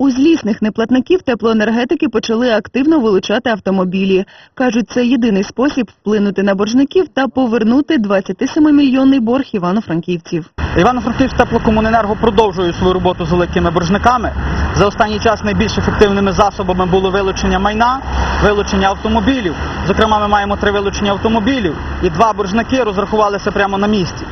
У злісних неплатників теплоенергетики почали активно вилучати автомобілі. Кажуть, це єдиний спосіб вплинути на боржників та повернути 27-мільйонний борг івано-франківців. Івано-Франківськ теплокомуненерго продовжує свою роботу з великими боржниками. За останній час найбільш ефективними засобами було вилучення майна, вилучення автомобілів. Зокрема, ми маємо три вилучення автомобілів і два боржники розрахувалися прямо на місці.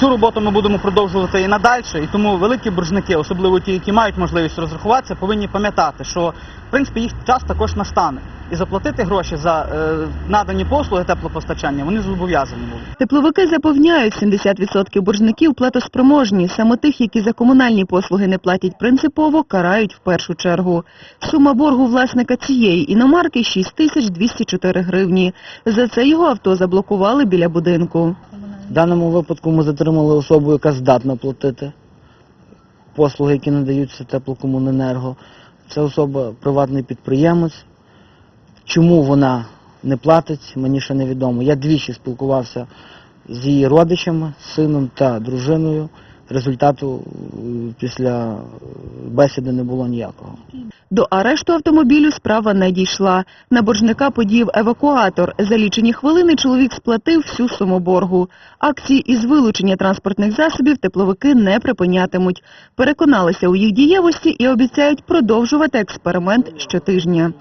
Цю роботу ми будемо продовжувати і надалі, і тому великі боржники, особливо ті, які мають можливість розрахуватися, повинні пам'ятати, що в принципі їх час також настане. І заплатити гроші за е, надані послуги теплопостачання вони зобов'язані будуть. Тепловики запевняють, 70% боржників платоспроможні. Саме тих, які за комунальні послуги не платять принципово, карають в першу чергу. Сума боргу власника цієї іномарки 6204 гривні. За це його авто заблокували біля будинку. В даному випадку ми затримали особу, яка здатна платити послуги, які надаються теплокомуненерго. Це особа приватний підприємець. Чому вона не платить, мені ще невідомо. Я двічі спілкувався з її родичами, сином та дружиною. Результату е, після бесіди не було ніякого. До арешту автомобілю справа не дійшла. На боржника подіяв евакуатор. За лічені хвилини чоловік сплатив всю суму боргу. Акції із вилучення транспортних засобів тепловики не припинятимуть. Переконалися у їх дієвості і обіцяють продовжувати експеримент щотижня.